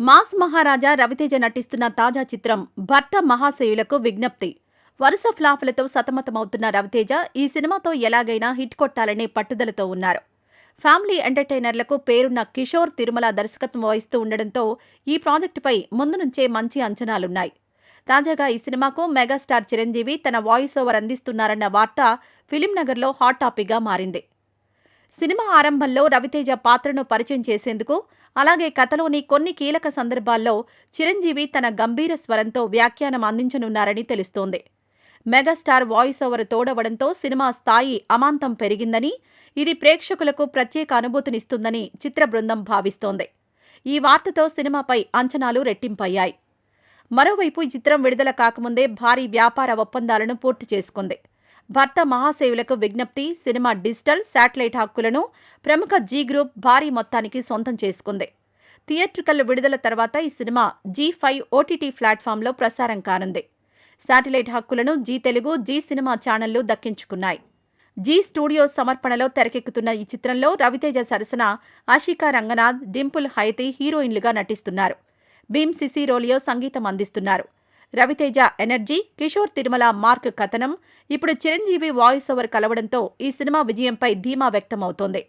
Mass మహారాజా రవితేజ నటిస్తున్న తాజా చిత్రం భర్త మహాశయులకు విజ్ఞప్తి. వరుస ఫ్లాపులతో సతమతమవుతున్న రవితేజ ఈ సినిమాతో ఎలాగైనా హిట్ కొట్టాలనే పట్టుదలతో ఉన్నారు. ఫ్యామిలీ ఎంటర్టైనర్లకు పేరున్న కిషోర్ తిరుమల దర్శకత్వం వహిస్తూ ఉండడంతో ఈ ప్రాజెక్టుపై ముందు నుంచే మంచి అంచనాలున్నాయి. తాజాగా ఈ సినిమాకు మెగాస్టార్ చిరంజీవి తన వాయిస్ ఓవర్ అందిస్తున్నారన్న వార్త ఫిలింనగర్లో హాట్ టాపిక్గా మారింది. సినిమా ఆరంభంలో రవితేజ పాత్రను పరిచయం చేసేందుకు అలాగే కథలోని కొన్ని కీలక సందర్భాల్లో చిరంజీవి తన గంభీర స్వరంతో వ్యాఖ్యానం అందించనున్నారని తెలుస్తోంది. మెగాస్టార్ వాయిస్ ఓవర్ తోడవడంతో సినిమా స్థాయి అమాంతం పెరిగిందని ఇది ప్రేక్షకులకు ప్రత్యేక అనుభూతినిస్తుందని చిత్ర బృందం భావిస్తోంది. ఈ వార్తతో సినిమాపై అంచనాలు రెట్టింపయ్యాయి. మరోవైపు ఈ చిత్రం విడుదల కాకముందే భారీ వ్యాపార ఒప్పందాలను పూర్తి చేసుకుంది. భర్త మహాసేవులకు విజ్ఞప్తి సినిమా డిజిటల్ శాటిలైట్ హక్కులను ప్రముఖ జీ గ్రూప్ భారీ మొత్తానికి సొంతం చేసుకుంది. థియేట్రికల్ విడుదల తర్వాత ఈ సినిమా జీ ఫైవ్ ఓటీటీ ప్లాట్ఫామ్లో ప్రసారం కానుంది. శాటిలైట్ హక్కులను జీ తెలుగు జీ సినిమా ఛానళ్ళు దక్కించుకున్నాయి. జీ స్టూడియో సమర్పణలో తెరకెక్కుతున్న ఈ చిత్రంలో రవితేజ సరసన ఆషికా రంగనాథ్ డింపుల్ హైతి హీరోయిన్లుగా నటిస్తున్నారు. భీమ్ సిసిరోలియో సంగీతం అందిస్తున్నారు. రవితేజ ఎనర్జీ కిషోర్ తిరుమల మార్క్ కథనం. ఇప్పుడు చిరంజీవి వాయిస్ ఓవర్ కలవడంతో ఈ సినిమా విజయంపై ధీమా వ్యక్తమవుతోంది.